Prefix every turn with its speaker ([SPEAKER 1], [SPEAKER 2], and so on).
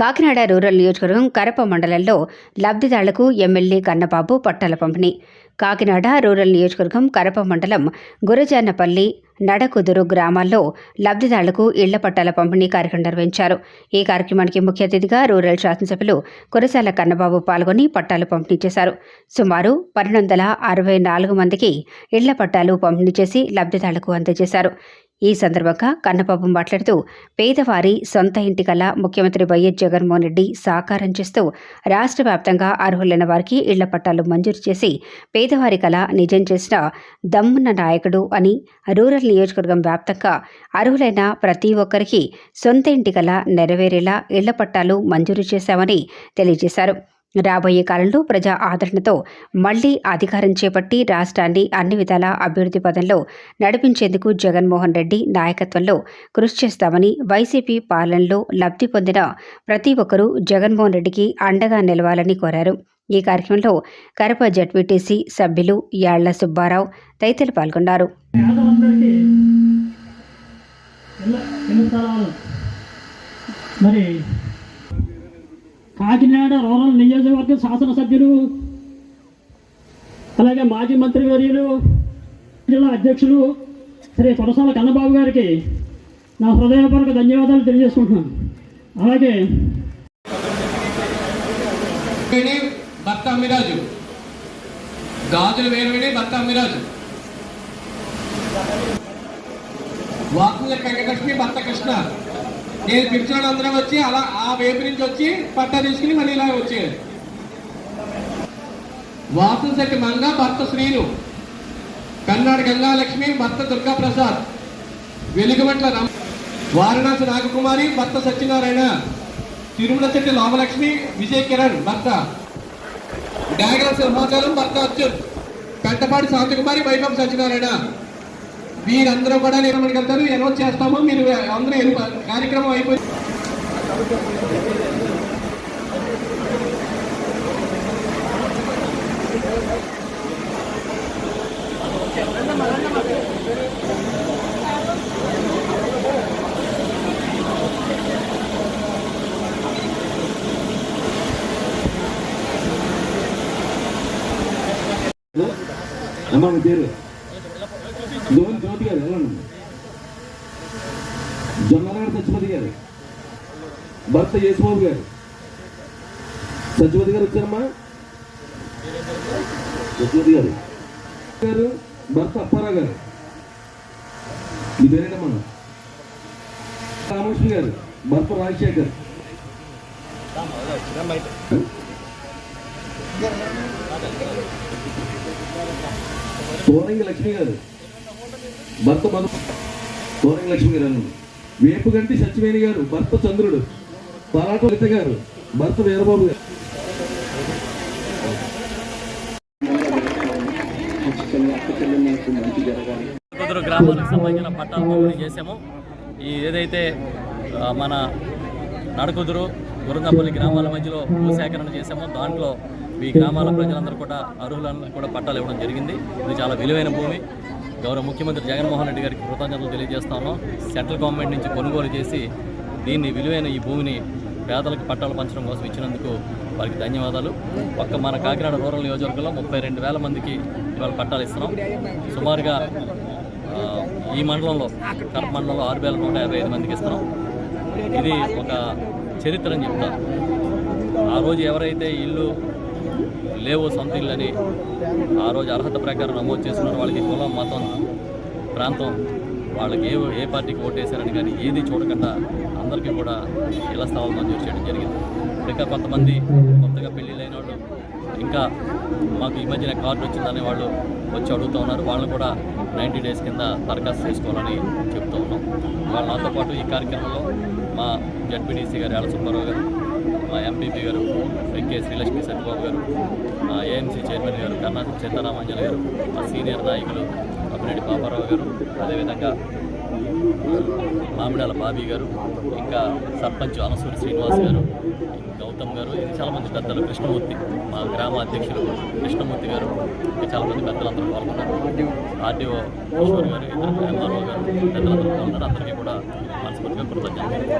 [SPEAKER 1] Kakinada rural నియోజకవర్గం కరప మండలంలో లబ్ధిదారులకు ఎమ్మెల్యే కన్నబాబు పట్టాల పంపిణీ. కాకినాడ రూరల్ నియోజకవర్గం కరప మండలం గురజానపల్లి నడకుదురు గ్రామాల్లో లబ్ధిదారులకు ఇళ్ళ పట్టాల పంపిణీ కార్యక్రమం నిర్వహించారు. ఈ కార్యక్రమానికి ముఖ్య అతిథిగా రూరల్ శాసనసభ్యులు కురసాల కన్నబాబు పాల్గొని పట్టాలు పంపిణీ చేశారు. సుమారు పన్నెండు వందల అరవై నాలుగు మందికి ఇళ్ళ పట్టాలు పంపిణీ చేసి లబ్ధిదారులకు అందజేశారు. ఈ సందర్భంగా కన్నబాబు మాట్లాడుతూ పేదవారి సొంత ఇంటి కల ముఖ్యమంత్రి వైఎస్ జగన్మోహన్ రెడ్డి సాకారం చేస్తూ రాష్ట్ర వ్యాప్తంగా అర్హులైన వారికి ఇళ్ళ పట్టాలు మంజూరు చేసి పేదవారి కల నిజం చేసిన దమ్మున్న నాయకుడు అని రూరల్ నియోజకవర్గం వ్యాప్తంగా అర్హులైన ప్రతి ఒక్కరికి సొంత ఇంటి కల నెరవేరేలా ఇళ్ళ పట్టాలు మంజూరు చేశామని తెలియజేశారు. రాబోయే కాలంలో ప్రజా ఆదరణతో మళ్ళీ అధికారం చేపట్టి రాష్ట్రాన్ని అన్ని విధాల అభివృద్ధి పదంలో నడిపించేందుకు జగన్మోహన్ రెడ్డి నాయకత్వంలో కృషి చేస్తామని వైసీపీ పాలనలో లబ్ధి పొందిన ప్రతి ఒక్కరూ జగన్మోహన్ రెడ్డికి అండగా నిలవాలని కోరారు. ఈ కార్యక్రమంలో కరప జడ్పీటీసీ సభ్యులు యాళ్ళ సుబ్బారావు తదితరులు పాల్గొన్నారు.
[SPEAKER 2] మరి కాకినాడ రూరల్ నియోజకవర్గ శాసనసభ్యులు అలాగే మాజీ మంత్రి వర్యులు జిల్లా అధ్యక్షులు శ్రీ కొరసాల కన్నబాబు గారికి నా హృదయపూర్వక ధన్యవాదాలు తెలియజేసుకుంటున్నాను. అలాగే
[SPEAKER 3] భర్త అమ్మిరాజు గాజులు వేరువేణి భర్త అమ్మిరాజు వాకుల వెంకటలక్ష్మి భర్త కృష్ణ నేను పిలిచిన అందరం వచ్చి అలా ఆ వైపు నుంచి వచ్చి పట్ట తీసుకుని మళ్ళీ ఇలా వచ్చేది వాసన శెట్టి మంగ భర్త శ్రీను. కన్నాడు గంగాలక్ష్మి భర్త దుర్గా ప్రసాద్. వెలుగుబట్ల రమ వారణాసి నాగకుమారి భర్త సత్యనారాయణ. తిరుమల శెట్టి లోమలక్ష్మి విజయ్ కిరణ్ భర్త. డాగర సింహాచలం భర్త అర్జున్ పెంటపాటి శాంతకుమారి వైభవ్ సత్యనారాయణ. మీరందరూ కూడా నిర్మాణకి వెళ్తారు అనౌన్స్ చేస్తాము. మీరు అందరూ కార్యక్రమం అయిపోయి
[SPEAKER 4] అమ్మా మీ పేరు? జోన్ జ్యోతి గారు వెళ్ళండి జొన్నగారు సత్యపతి గారు భర్త యేసుబాబు గారు. సత్యపతి గారు వచ్చారమ్మా? సత్యపతి గారు. గారు భర్త అప్పారావు గారు. మీ పేరేటమ్మా? రామకృష్ణ గారు భర్త రాజశేఖర్. తోరంగి లక్ష్మి గారు. భర్త మధు తోరంగి లక్ష్మి గారు. అన్న వేపుగంటి సత్యవేణి గారు భర్త చంద్రుడు. పరాట లలిత గారు భర్త వీరబాబు గారు.
[SPEAKER 5] గ్రామానికి సంబంధించిన పట్టాలు పంపిణీ చేసాము ఈ ఏదైతే మన నడకుదురు గురందపల్లి గ్రామాల మధ్యలో భూసేకరణ చేసామో దాంట్లో ఈ గ్రామాల ప్రజలందరూ కూడా అర్హులను కూడా పట్టాలు ఇవ్వడం జరిగింది. ఇది చాలా విలువైన భూమి. గౌరవ ముఖ్యమంత్రి జగన్మోహన్ రెడ్డి గారికి కృతజ్ఞతలు తెలియజేస్తాను సెంట్రల్ గవర్నమెంట్ నుంచి కొనుగోలు చేసి దీన్ని విలువైన ఈ భూమిని పేదలకు పట్టాలు పంచడం కోసం ఇచ్చినందుకు వారికి ధన్యవాదాలు. ఒక్క మన కాకినాడ రూరల్ నియోజకవర్గంలో ముప్పై రెండు వేల మందికి ఇవాళ పట్టాలు ఇస్తున్నాం. సుమారుగా ఈ మండలంలో కడప మండలంలో ఆరు వేల నూట యాభై ఐదు మందికి ఇస్తున్నాం. ఇది ఒక చరిత్ర అని చెప్తాను ఆ రోజు ఎవరైతే ఇల్లు లేవో సొంత ఇల్లు అని ఆ రోజు అర్హత ప్రకారం నమోదు చేసుకున్నారు వాళ్ళకి కులం మతం ప్రాంతం వాళ్ళకి ఏ ఏ పార్టీకి ఓటేశారని కానీ ఏది చూడకుండా అందరికీ కూడా ఇళ్ళ స్థలాలు మంజూరు చేయడం జరిగింది. ఇంకా కొంతమంది కొత్తగా పెళ్ళిళ్ళైన వాళ్ళు ఇంకా మాకు ఈ మధ్యన కార్డు వచ్చిందని వాళ్ళు వచ్చి అడుగుతూ ఉన్నారు. వాళ్ళని కూడా నైంటీ డేస్ కింద దరఖాస్తు చేసుకోవాలని చెప్తూ ఉన్నాం. వాళ్ళ నాతో పాటు ఈ కార్యక్రమంలో మా జడ్పీడీసీ గారు యాల సుబ్బారావు గారు ఎంపీపీ గారు వెంకే శ్రీలక్ష్మి సత్యబాబు గారు మా ఏఎంసీ చైర్మన్ గారు కర్ణాటక సీతారామంజన్ గారు మా సీనియర్ నాయకులు అప్పిరెడ్డి పాపారావు గారు అదేవిధంగా మామిడాల బాబీ గారు ఇంకా సర్పంచ్ అనసూరి శ్రీనివాస్ గారు గౌతమ్ గారు ఇది చాలామంది పెద్దలు కృష్ణమూర్తి మా గ్రామ అధ్యక్షులు కృష్ణమూర్తి గారు ఇంకా చాలామంది పెద్దలందరూ పాల్గొన్నారు. ఆర్డీఓ కిషోర్ గారు ఇద్దరు ఎంఆర్ఓ గారు పెద్దలందరూ పాల్గొన్నారు. అందరికీ కూడా మనస్ఫూర్తిగా కృతజ్ఞతలు.